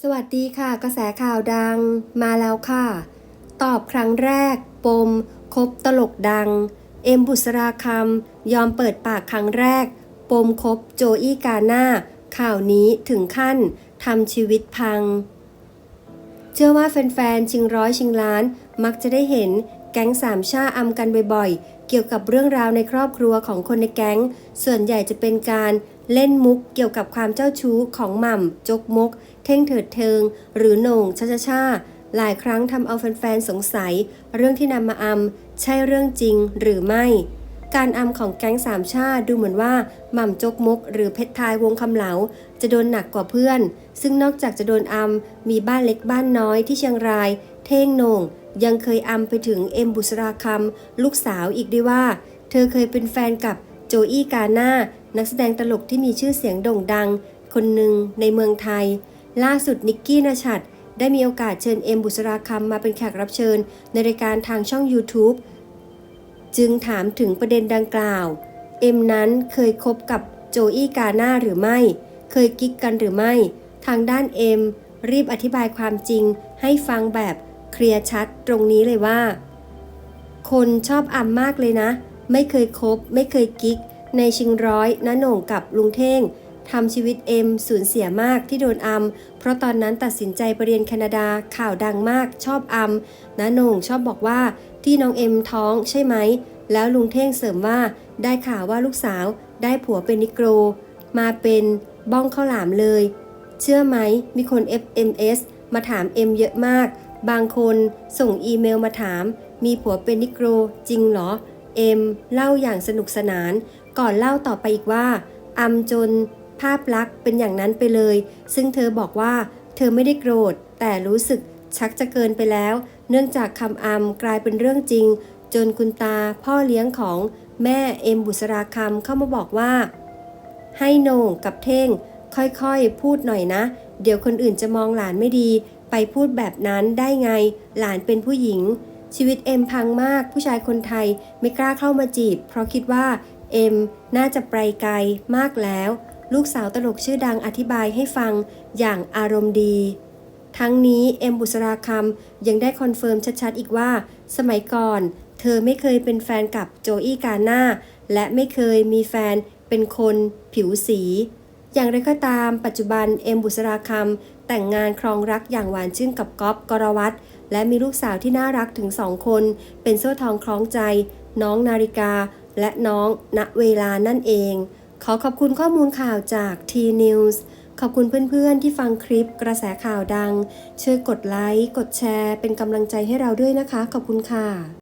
สวัสดีค่ะ กระแสข่าวดังมาแล้วค่ะ ตอบครั้งแรก ปม คบตลกดัง เอ็มบุษราคำยอมเปิดปากครั้งแรก ปมคบโจอี้กาหน้า ข่าวนี้ถึงขั้นทำชีวิตพัง เชื่อว่าแฟนๆ ชิงร้อยชิงล้าน มักจะได้เห็นแก๊งสามชาอำกันบ่อยๆ เกี่ยวกับเรื่องราวในครอบครัวของคนในแก๊ง ส่วนใหญ่จะเป็นการเล่นมุกเกี่ยวกับความเจ้าชู้ของหม่ำจกมก เท่งเถิดเทิง หรือโหน่งชาชาชาหลายครั้งทำเอาแฟนๆสงสัย เรื่องที่นำมาอำใช่เรื่องจริงหรือไม่ การอำของแก๊งสามชาติดูเหมือนว่าหม่ำจกมก หรือเพชรทายวงคำเหลา จะโดนหนักกว่าเพื่อน ซึ่งนอกจากจะโดนอำมีบ้านเล็กบ้านน้อยที่เชียงราย เท่งโหน่ง ยังเคยอำไปถึงเอ็มบุษราคำลูกสาวอีกด้วยว่า เธอเคยเป็นแฟนกับโจอี้กาหน้านักแสดงตลกที่มีชื่อเสียงโด่งดัง คนหนึ่งในเมืองไทย ล่าสุดนิกกี้นชัดได้มีโอกาสเชิญเอ็มบุษราคำมาเป็นแขกรับเชิญ ในรายการทางช่อง YouTube จึงถามถึงประเด็นดังกล่าว เอ็มนั้นเคยคบกับโจอี้กาหน้าหรือไม่ เคยกิ๊กกันหรือไม่ ทางด้านเอ็มรีบอธิบายความจริงให้ฟังแบบ เคลียร์ชัดตรงนี้เลยว่า คนชอบอำมากเลยนะ ไม่เคยคบ ไม่เคยกิ๊ก ในชิงร้อยน้าหน่งกับลุงเท่งทำชีวิตเอ็มสูญเสียมากที่โดนอำเพราะตอนนั้นตัดสินใจไปเรียนแคนาดาข่าวดังมากชอบอำน้าโหน่งชอบบอกว่าที่น้องเอ็มท้องใช่ไหม แล้วลุงเท่งเสริมว่าได้ข่าวว่าลูกสาว ได้ผัวเป็นนิโกร มาเป็นบ้องข้าวหลามเลย เชื่อไหมมีคน FMS มาถามเอ็มเยอะมาก บางคนส่งอีเมลมาถาม มีผัวเป็นนิโกรจริงเหรอ เอ็ม เล่าอย่างสนุกสนาน ก่อนเล่าต่อไปอีกว่าอำจนภาพลักษณ์เป็นอย่างนั้นไปเลย ซึ่งเธอบอกว่าเธอไม่ได้โกรธ แต่รู้สึกชักจะเกินไปแล้ว เนื่องจากคำอำกลายเป็นเรื่องจริง จนคุณตาพ่อเลี้ยงของแม่เอ็มบุษราคำเข้ามาบอกว่า ให้โหน่งกับเท่ง ค่อยๆ พูดหน่อยนะ เดี๋ยวคนอื่นจะมองหลานไม่ดี ไปพูดแบบนั้นได้ไง หลานเป็นผู้หญิง ชีวิตเอ็มพังมาก ผู้ชายคนไทยไม่กล้าเข้ามาจีบ เพราะคิดว่าเอ็มน่าจะไปไกลมากแล้ว ลูกสาวตลกชื่อดังอธิบายให้ฟังอย่างอารมณ์ดี ทั้งนี้เอ็มบุษราคำยังได้คอนเฟิร์มชัดๆอีกว่า สมัยก่อน เธอไม่เคยเป็นแฟนกับโจอี้กาหน้าและไม่เคยมีแฟนเป็นคนผิวสี อย่างไรก็ตามปัจจุบันเอ็มบุษราคำแต่งงานครองรักอย่างหวานชื่นกับก๊อฟกรวัตและมีลูกสาวที่น่ารักถึงสองคน เป็นโซ่ทองคล้องใจ น้องนาฬิกา และน้องณเวลานั่นเอง ขอขอบคุณข้อมูลข่าวจาก T News ขอบคุณเพื่อนๆที่ฟังคลิปกระแสข่าวดัง ช่วยกดไลค์ กดแชร์ เป็นกำลังใจให้เราด้วยนะคะ ขอบคุณค่ะ